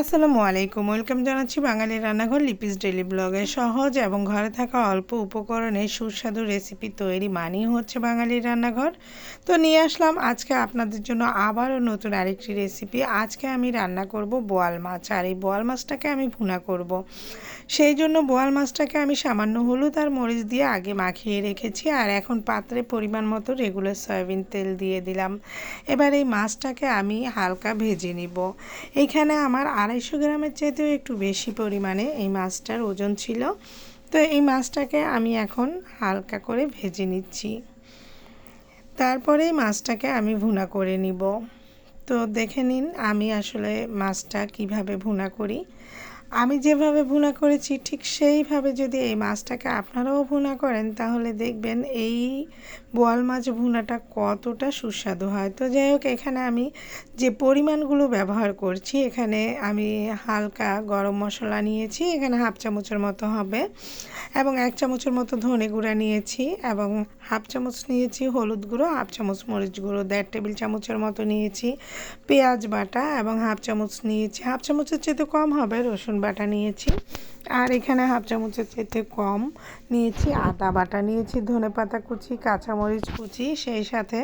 আসসালামু আলাইকুম। ওয়েলকাম জানাচ্ছি বাঙালি রান্নাঘর লিপিস ডেলি ব্লগে। সহজ এবং ঘরে থাকা অল্প উপকরণে সুস্বাদু রেসিপি তৈরি মানেই হচ্ছে বাঙালির রান্নাঘর। তো নিয়ে আসলাম আজকে আপনাদের জন্য আবারও নতুন আরেকটি রেসিপি। আজকে আমি রান্না করব বোয়াল মাছ আর এই বোয়াল মাছটাকে আমি ভুনা করব। সেই জন্য বোয়াল মাছটাকে আমি সামান্য হলুদ আর মরিচ দিয়ে আগে মাখিয়ে রেখেছি আর এখন পাত্রে পরিমাণ মতো রেগুলার সয়াবিন তেল দিয়ে দিলাম। এবার এই মাছটাকে আমি হালকা ভেজে নিব। এইখানে আমার আড়াইশো গ্রামের চাইতেও একটু বেশি পরিমাণে এই মাছটার ওজন ছিল। তো এই মাছটাকে আমি এখন হালকা করে ভেজে নিচ্ছি। তারপরে মাছটাকে আমি ভুনা করে নিব। তো দেখে নিন আমি আসলে মাছটা কীভাবে ভুনা করি। আমি যেভাবে ভুনা করেছি, ঠিক সেইভাবে যদি এই মাছটাকে আপনারাও ভুনা করেন, তাহলে দেখবেন এই বোয়াল মাছ ভুনাটা কতটা সুস্বাদু হয়। তো যাই হোক, এখানে আমি যে পরিমাণগুলো ব্যবহার করছি, এখানে আমি হালকা গরম মশলা নিয়েছি, এখানে হাফ চামচের মতো হবে, এবং এক চামচের মতো ধনে গুঁড়া নিয়েছি, এবং হাফ চামচ নিয়েছি হলুদ গুঁড়ো, হাফ চামচ মরিচ গুঁড়ো, দেড় টেবিল চামচের মতো নিয়েছি পেঁয়াজ বাটা, এবং হাফ চামচ নিয়েছি, হাফ চামচের চেয়ে তো কম হবে রসুন বাটা নিয়েছি। আর এখানে হাফ চামচের চেয়ে কম নিয়েছি আদা বাটা নিয়েছি, ধনে পাতা কুচি, কাঁচামরিচ কুচি, সেই সাথে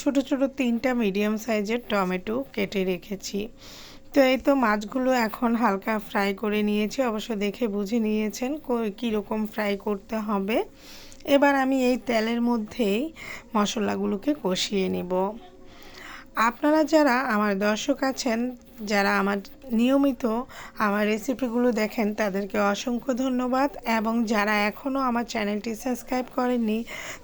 ছোট ছোট তিনটা মিডিয়াম সাইজের টমেটো কেটে রেখেছি। তো এই তো মাছগুলো এখন হালকা ফ্রাই করে নিয়েছি, অবশ্য দেখে বুঝে নিয়েছেন কীরকম ফ্রাই করতে হবে। এবার আমি এই তেলের মধ্যেই মশলাগুলোকে কষিয়ে নেব। আপনারা যারা আমার দর্শক আছেন, যারা আমার নিয়মিত আমার রেসিপিগুলো দেখেন, তাদেরকে অসংখ্য ধন্যবাদ এবং যারা এখনও আমার চ্যানেলটি সাবস্ক্রাইব করেননি,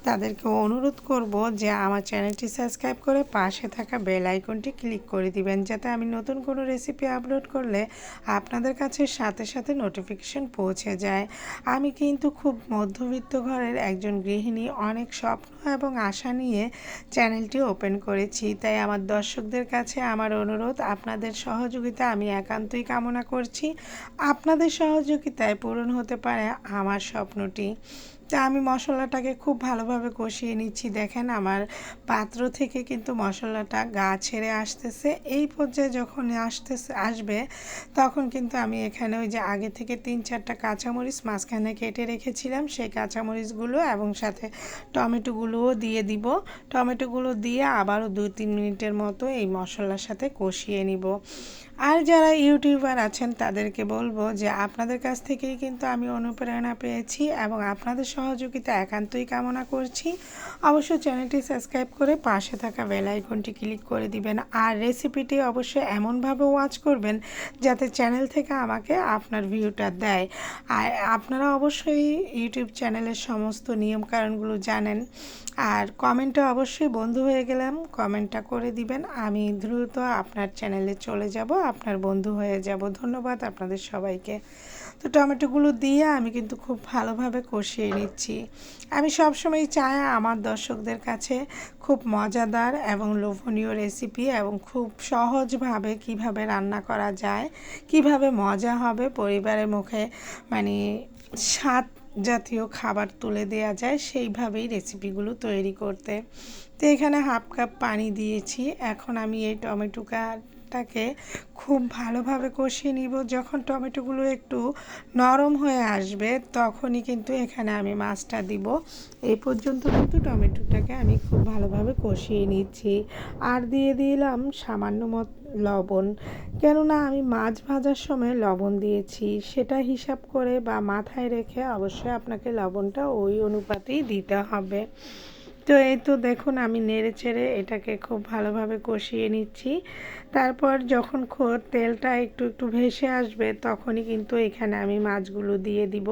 তাদেরকে অনুরোধ করব যে আমার চ্যানেলটি সাবস্ক্রাইব করে পাশে থাকা বেল আইকনটি ক্লিক করে দিবেন, যাতে আমি নতুন কোনো রেসিপি আপলোড করলে আপনাদের কাছে সাথে সাথে নোটিফিকেশন পৌঁছে যায়। আমি কিন্তু খুব মধ্যবিত্ত ঘরের একজন গৃহিণী, অনেক স্বপ্ন এবং আশা নিয়ে চ্যানেলটি ওপেন করেছি, তাই আমার দর্শকদের কাছে আমার অনুরোধ, আপনাদের সহযোগিতা আমি একান্তই কামনা করছি। আপনাদের সহযোগিতায় পূরণ হতে পারে আমার স্বপ্নটি। তা আমি মশলাটাকে খুব ভালোভাবে কষিয়ে নিচ্ছি। দেখেন আমার পাত্র থেকে কিন্তু মশলাটা গা ছেড়ে আসতেছে। এই পর্যায়ে যখন আসতেছে, আসবে, তখন কিন্তু আমি এখানে ওই যে আগে থেকে তিন চারটা কাঁচামরিচ মাঝখানে কেটে রেখেছিলাম। সেই কাঁচামরিচগুলো এবং সাথে টমেটোগুলোও দিয়ে দিব। টমেটোগুলো দিয়ে আবারও দুই তিন মিনিটের মতো এই মশলার সাথে কষিয়ে নিব। আর যারা ইউটিউবার আছেন, তাদেরকে বলব যে আপনাদের কাছ থেকেই কিন্তু আমি অনুপ্রেরণা পেয়েছি এবং আপনাদের সহযোগিতা একান্তই কামনা করছি। অবশ্য চ্যানেলটি সাবস্ক্রাইব করে পাশে থাকা বেল আইকনটি ক্লিক করে দিবেন আর রেসিপিটি অবশ্যই এমনভাবে ওয়াচ করবেন যাতে চ্যানেল থেকে আমাকে আপনার ভিউটা দেয়। আর আপনারা অবশ্যই ইউটিউব চ্যানেলের সমস্ত নিয়মকানুনগুলো জানেন। আর কমেন্টটা অবশ্যই বন্ধু হয়ে গেলাম, কমেন্টটা করে দিবেন। আমি দ্রুত আপনার চ্যানেলে চলে যাব। আপনার বন্ধু হয়ে যাব। ধন্যবাদ আপনাদের সবাইকে। তো টমেটোগুলো দিয়ে আমি কিন্তু খুব ভালোভাবে কষিয়ে নিচ্ছি। আমি সবসময় চাই আমার দর্শকদের কাছে খুব মজাদার এবং লোভনীয় রেসিপি এবং খুব সহজভাবে কীভাবে রান্না করা যায়, কীভাবে মজা হবে, পরিবারের মুখে মানে স্বাদ জাতীয় খাবার তুলে দেওয়া যায়, সেইভাবেই রেসিপিগুলো তৈরি করতে। তো এখানে হাফ কাপ পানি দিয়েছি। এখন আমি এই টমেটোটা টমেটোটাকে খুব ভালোভাবে কষিয়ে নিব। যখন টমেটোগুলো একটু নরম হয়ে আসবে, তখনই কিন্তু এখানে আমি মাছটা দিব। এই পর্যন্ত কিন্তু টমেটোটাকে আমি খুব ভালোভাবে কষিয়ে নিচ্ছি। আর দিয়ে দিলাম সামান্য মত লবণ। কেননা আমি মাছ ভাজার সময় লবণ দিয়েছি। সেটা হিসাব করে বা মাথায় রেখে অবশ্যই আপনাকে লবণটা ওই অনুপাতেই দিতে হবে। তো এই তো দেখুন, আমি নেড়ে চেড়ে এটাকে খুব ভালোভাবে কষিয়ে নিচ্ছি। তারপর যখন তেলটা একটু একটু ভেসে আসবে, তখনই কিন্তু এখানে আমি মাছগুলো দিয়ে দিব।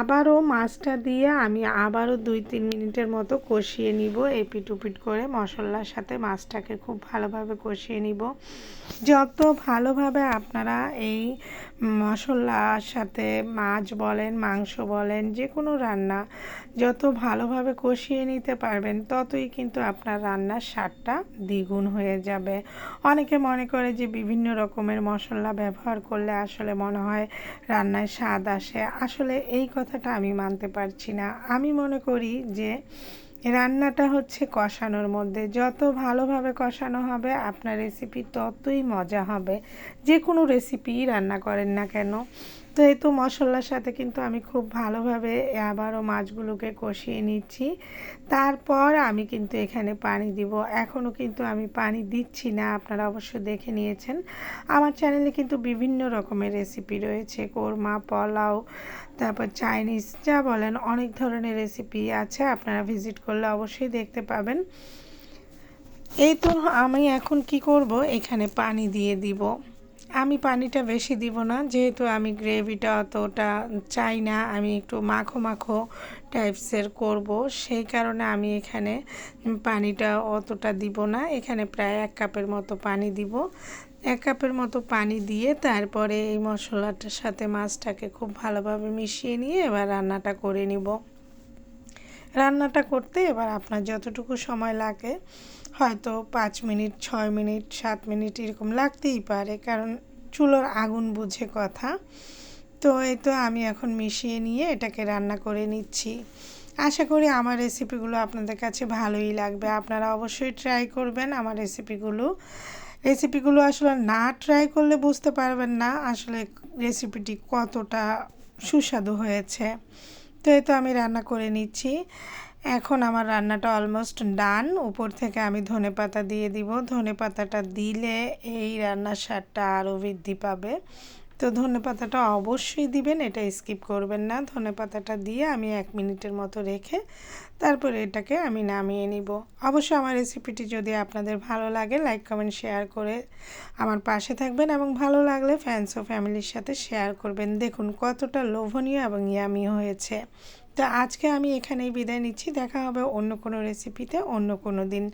আবারও মাছটা দিয়ে আমি আবারও দুই, তিন মিনিটের মতো কষিয়ে নিব, এপিট উপিট করে মশলার সাথে মাছটাকে খুব ভালোভাবে কষিয়ে নিব। যত ভালোভাবে আপনারা এই মশলার সাথে মাছ বলেন, মাংস বলেন যে কোনো রান্না, যত ভালোভাবে কষিয়ে নিতে পারবেন, ততই কিন্তু আপনার রান্নার স্বাদটা দ্বিগুণ হয়ে যাবে। অনেকে মনে করে যে বিভিন্ন রকমের মশলা ব্যবহার করলে আসলে মনে হয় রান্নায় স্বাদ আসে। আসলে এই কথাটা আমি মানতে পারছি না। আমি মনে করি যে রান্নাটা হচ্ছে কষানোর মধ্যে। যত ভালোভাবে কষানো হবে, আপনার রেসিপি ততই মজা হবে। যে কোনো রেসিপি রান্না করেন না কেন। তো এই তো মশলার সাথে কিন্তু আমি খুব ভালোভাবে আবারও মাছগুলোকে কষিয়ে নিচ্ছি। তারপর আমি কিন্তু এখানে পানি দিব। এখনও কিন্তু আমি পানি দিচ্ছি না, আপনারা অবশ্যই দেখে নিয়েছেন। আমার চ্যানেলে কিন্তু বিভিন্ন রকমের রেসিপি রয়েছে। কোরমা, পোলাও, তারপর চাইনিজ যা বলেন, অনেক ধরনের রেসিপি আছে। আপনারা ভিজিট করলে অবশ্যই দেখতে পাবেন। এই তো আমি এখন কি করব? এখানে পানি দিয়ে দিব। আমি পানিটা বেশি দিব না, যেহেতু আমি গ্রেভিটা অতটা চাই না, আমি একটু মাখো মাখো টাইপসের করব। সেই কারণে আমি এখানে পানিটা অতটা দিব না, এখানে প্রায় এক কাপের মতো পানি দিব। এক কাপের মতো পানি দিয়ে তারপরে এই মশলাটার সাথে মাছটাকে খুব ভালোভাবে মিশিয়ে নিয়ে এবার রান্নাটা করে নিব। রান্নাটা করতে এবার আপনার যতটুকু সময় লাগে, হয়তো পাঁচ মিনিট, ছয় মিনিট, সাত মিনিট এরকম লাগতেই পারে। কারণ চুলোর আগুন বুঝে কথা। তো এই তো আমি এখন মিশিয়ে নিয়ে এটাকে রান্না করে নিচ্ছি। আশা করি আমার রেসিপিগুলো আপনাদের কাছে ভালোই লাগবে। আপনারা অবশ্যই ট্রাই করবেন আমার রেসিপিগুলো। রেসিপিগুলো আসলে না ট্রাই করলে বুঝতে পারবেন না আসলে রেসিপিটি কতটা সুস্বাদু হয়েছে। তো এই তো আমি রান্না করে নিচ্ছি। এখন আমার রান্নাটা অলমোস্ট ডান উপর থেকে আমি ধনে পাতা দিয়ে দিব। ধনে পাতাটা দিলে এই রান্নার স্বাদটা আরও বৃদ্ধি পাবে। তো ধনে পাতাটা অবশ্যই দিবেন, এটা স্কিপ করবেন না। ধনে পাতাটা দিয়ে আমি এক মিনিটের মতো রেখে তারপরে এটাকে আমি নামিয়ে নিব। অবশ্যই আমার রেসিপিটি যদি আপনাদের ভালো লাগে লাইক কমেন্ট শেয়ার করে আমার পাশে থাকবেন এবং ভালো লাগলে ফ্যান্স ও ফ্যামিলির সাথে শেয়ার করবেন। দেখুন কতটা লোভনীয় এবং ইয়ামি হয়েছে। তো আজকে আমি এখানেই বিদায় নিচ্ছি। দেখা হবে অন্য কোনো রেসিপিতে অন্য কোনো দিন।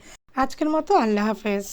আজকের মতো আল্লাহ হাফেজ।